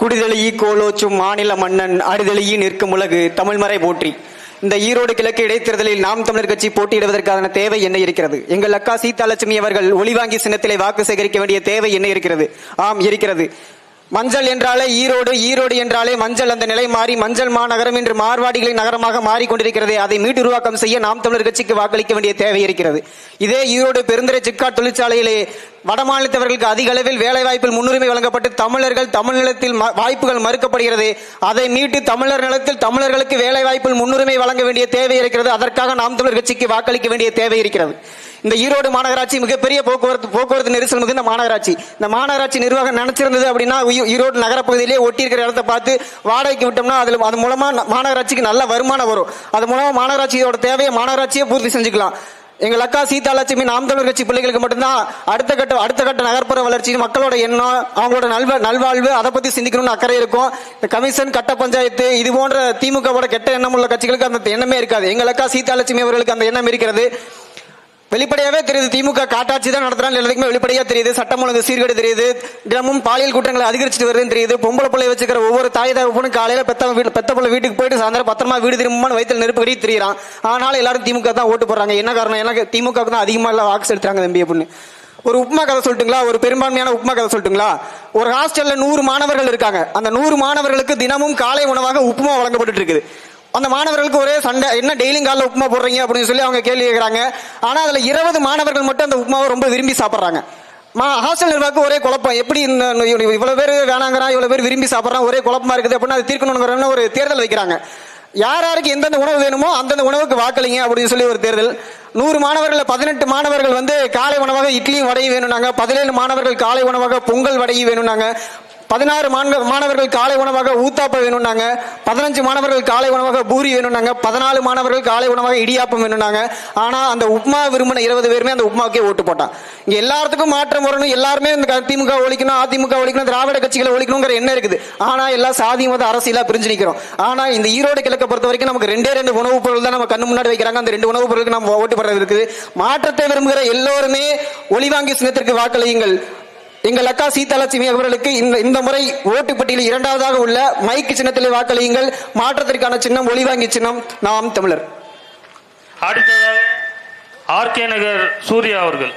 குடிதெளியி கோலோச்சும் மாநில மன்னன் அடிதெளியி நிற்கும் உலகு தமிழ்மறை போற்றி. இந்த ஈரோடு கிழக்கு இடைத்தேர்தலில் நாம் தமிழர் கட்சி போட்டியிடுவதற்கான தேவை என்ன இருக்கிறது? எங்கள் அக்கா சீதாலட்சுமி அவர்கள் ஒளிவாங்கி சின்னத்திலே வாக்கு சேகரிக்க வேண்டிய தேவை என்ன இருக்கிறது? ஆம் இருக்கிறது. மஞ்சள் என்றாலே ஈரோடு ஈரோடு என்றாலே மஞ்சள். அந்த நிலை மாறி மஞ்சள் மாநகரம் என்று மார்வாடிகளின் நகரமாக மாறிக்கொண்டிருக்கிறது. அதை மீட்டுருவாக்கம் செய்ய நாம் தமிழர் கட்சிக்கு வாக்களிக்க வேண்டிய தேவை இருக்கிறது. இதே ஈரோடு பெருந்துறை சிக்கா தொழிற்சாலையிலே வடமாநிலத்தவர்களுக்கு அதிக அளவில் வேலை வாய்ப்பில் முன்னுரிமை வழங்கப்பட்டு தமிழர்கள் தமிழ் நிலத்தில் ம- வாய்ப்புகள் மறுக்கப்படுகிறது. அதை மீட்டு தமிழர் நிலத்தில் தமிழர்களுக்கு வேலை வாய்ப்பில் முன்னுரிமை வழங்க வேண்டிய தேவை இருக்கிறது. அதற்காக நாம் தமிழர் கட்சிக்கு வாக்களிக்க வேண்டிய தேவை இருக்கிறது. இந்த ஈரோடு மாநகராட்சி மிகப்பெரிய போக்குவரத்து போக்குவரத்து நெரிசல் மிகுந்த மாநகராட்சி. இந்த மாநகராட்சி நிர்வாகம் நினைச்சிருந்தது அப்படின்னா ஈ- ஈரோடு நகரப்பகுதியிலே ஒட்டி இருக்கிற இடத்த பார்த்து வாடகைக்கு விட்டோம்னா அதில் அது மூலமா மாநகராட்சிக்கு நல்ல வருமானம் வரும். அது மூலமா மாநகராட்சியோட தேவையை மாநகராட்சியே பூர்த்தி செஞ்சுக்கலாம். எங்கள் அக்கா சீதாலட்சுமி நாம் தமிழர் கட்சி பிள்ளைகளுக்கு மட்டும்தான் அடுத்த கட்ட அடுத்த கட்ட நகர்ப்புற வளர்ச்சி மக்களோட எண்ணம் அவங்களோட நல்வ நல்வாழ்வு அதை பத்தி சிந்திக்கணும்னு அக்கறை இருக்கும். இந்த கமிஷன் கட்ட பஞ்சாயத்து இது போன்ற திமுகவோட கெட்ட எண்ணம் உள்ள கட்சிகளுக்கு அந்த எண்ணமே இருக்காது. எங்கள் அக்கா சீதாலட்சுமி அவர்களுக்கு அந்த எண்ணம் இருக்கிறது. வெளிப்படையாவே தெரியுது. திமுக காட்டாட்சி தான் நடத்துறாங்க. எல்லாத்துக்குமே வெளிப்படையா தெரியுது. சட்டம் ஒழுங்கு சீர்கேடு தெரியுது. தினமும் பாலியல் குற்றங்களை அதிகரிச்சுட்டு வருதுன்னு தெரியுது. பொம்பளை பிள்ளை வச்சுக்கிற ஒவ்வொரு தாய் தகப்பனும் காலையில பெத்த வீட்டு பெத்த பிள்ளை வீட்டுக்கு போயிட்டு சாயந்தரம் பத்திரமா வீடு திரும்பமான வயிற்றுல நெருப்பு கட்டி தெரியுறான். ஆனாலும் எல்லாரும் திமுக தான் ஓட்டு போடுறாங்க. என்ன காரணம்? எனக்கு திமுக தான் அதிகமா எல்லாம் வாக்கு செலுத்துறாங்க தம்பி அப்படின்னு ஒரு உப்புமா கதை சொல்லட்டுங்களா? ஒரு பெரும்பான்மையான உப்புமா கதை சொல்லட்டுங்களா? ஒரு ஹாஸ்டல்ல நூறு மாணவர்கள் இருக்காங்க. அந்த நூறு மாணவர்களுக்கு தினமும் காலை உணவாக உப்புமா வழங்கப்பட்டு இருக்குது. அந்த மாணவர்களுக்கு ஒரே சண்டை என்ன டெய்லியும் காலைல உப்புமா போடுறீங்க? அப்படின்னு சொல்லி அவங்க கேள்வி கேட்குறாங்க ஆனால் அதில் இருபது மாணவர்கள் மட்டும் அந்த உப்புமாவை ரொம்ப விரும்பி சாப்பிட்றாங்க. மா ஹாஸ்டல் நிர்வாகம் ஒரே குழப்பம். எப்படி இந்த பேர் வேணாங்கிறான் இவ்வளோ பேர் விரும்பி சாப்பிட்றான் ஒரே குழப்பமா இருக்குது அப்படின்னு அது தீர்க்கணுங்கிற ஒரு தேர்தல் வைக்கிறாங்க. யார் யாருக்கு எந்தெந்த உணவு வேணுமோ அந்தந்த உணவுக்கு வாக்களிங்க அப்படின்னு சொல்லி ஒரு தேர்தல். நூறு மாணவர்கள் பதினெட்டு மாணவர்கள் வந்து காலை உணவாக இட்லியும் வடையும் வேணும்னாங்க. பதினேழு மாணவர்கள் காலை உணவாக பொங்கல் வடையும் வேணும்னாங்க. பதினாறு மாணவர்கள் காலை உணவாக ஊத்தாப்பம் வேணும்னாங்க. பதினஞ்சு மாணவர்கள் காலை உணவாக பூரி வேணும்னாங்க. பதினாலு மாணவர்கள் காலை உணவாக இடியாப்பம் வேணும்னாங்க. ஆனா அந்த உப்மா விரும்பின இருபது பேருமே அந்த உப்மாவுக்கே ஓட்டு போட்டான். இங்க எல்லாத்துக்கும் மாற்றம் வரணும். எல்லாருமே இந்த திமுக ஒழிக்கணும் அதிமுக ஒழிக்கணும் திராவிட கட்சிகளை ஒழிக்கணுங்கிற எண்ணம் இருக்குது. ஆனா எல்லாம் சாதி மத அரசியலா பிரிஞ்சு நிக்கிறோம். ஆனா இந்த ஈரோடு கிழக்க பொறுத்த வரைக்கும் நமக்கு ரெண்டே ரெண்டு உணவுப் பொருள் தான் நம்ம கண்ணு முன்னாடி வைக்கிறாங்க. அந்த ரெண்டு உணவுப் பொருளுக்கு நம்ம ஓட்டு போடுறது இருக்குது. மாற்றத்தை விரும்புகிற எல்லோருமே ஒளிவாங்கி சின்னத்திற்கு வாக்களியுங்கள். எங்கள் அக்கா சீதாலட்சுமி அவர்களுக்கு இந்த இந்த முறை ஓட்டு பட்டியலில் இரண்டாவதாக உள்ள மைக்கு சின்னத்திலே வாக்களியுங்கள். மாற்றத்திற்கான சின்னம் ஒளிவாங்கி சின்னம். நாம் தமிழர். அடுத்ததாக ஆர்கே நகர் சூர்யா அவர்கள்.